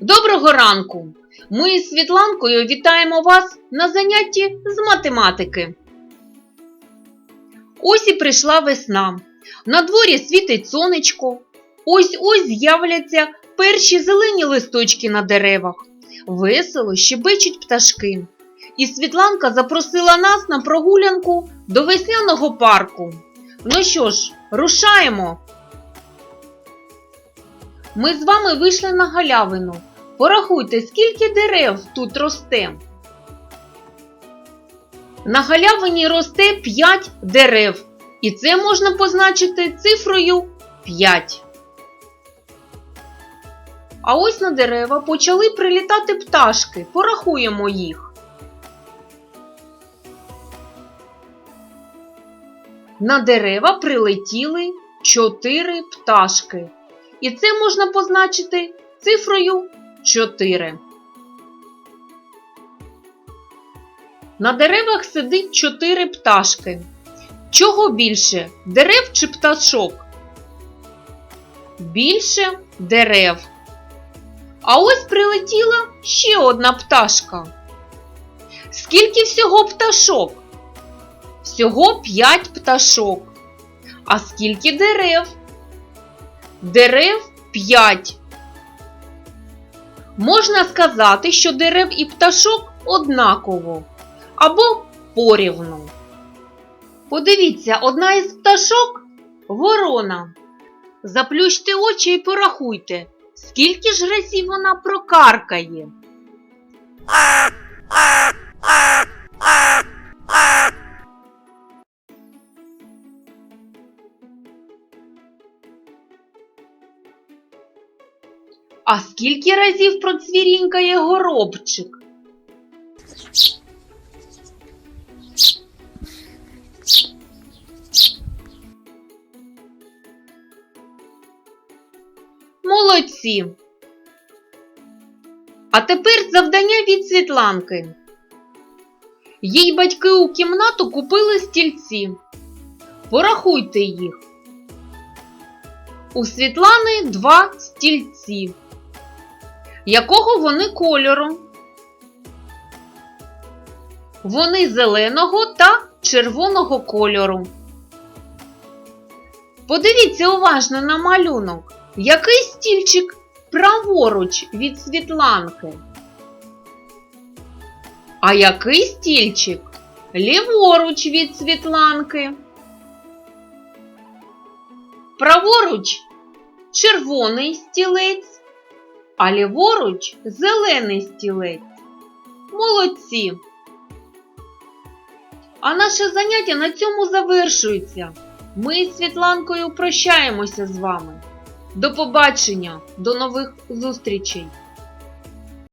Доброго ранку! Ми з Світланкою вітаємо вас на занятті з математики. Ось і прийшла весна. На дворі світить сонечко. Ось ось з'являться перші зелені листочки на деревах. Весело щебечуть пташки. І Світланка запросила нас на прогулянку до весняного парку. Ну що ж, рушаємо. Ми з вами вийшли на галявину. Порахуйте, скільки дерев тут росте. На галявині росте 5 дерев. І це можна позначити цифрою 5. А ось на дерева почали прилітати пташки. Порахуємо їх. На дерева прилетіли 4 пташки. І це можна позначити цифрою 4. На деревах сидить 4 пташки. Чого більше дерев чи пташок? Більше дерев. А ось прилетіла ще одна пташка. Скільки всього пташок? Всього 5 пташок. А скільки дерев? Дерев 5. Можна сказати, що дерев і пташок однаково або порівну. Подивіться, одна із пташок ворона. Заплющте очі і порахуйте, скільки ж разів вона прокаркає. А скільки разів процвірінькає горобчик? Молодці. А тепер завдання від Світланки. Їй батьки у кімнату купили стільці. Порахуйте їх. У Світлани два стільці. Якого вони кольору? Вони зеленого та червоного кольору. Подивіться уважно на малюнок. Який стільчик праворуч від Світланки? А який стільчик ліворуч від Світланки? Праворуч червоний стілець, а ліворуч зелений стілець. Молодці! А наше заняття на цьому завершується. Ми з Світланкою прощаємося з вами. До побачення, до нових зустрічей!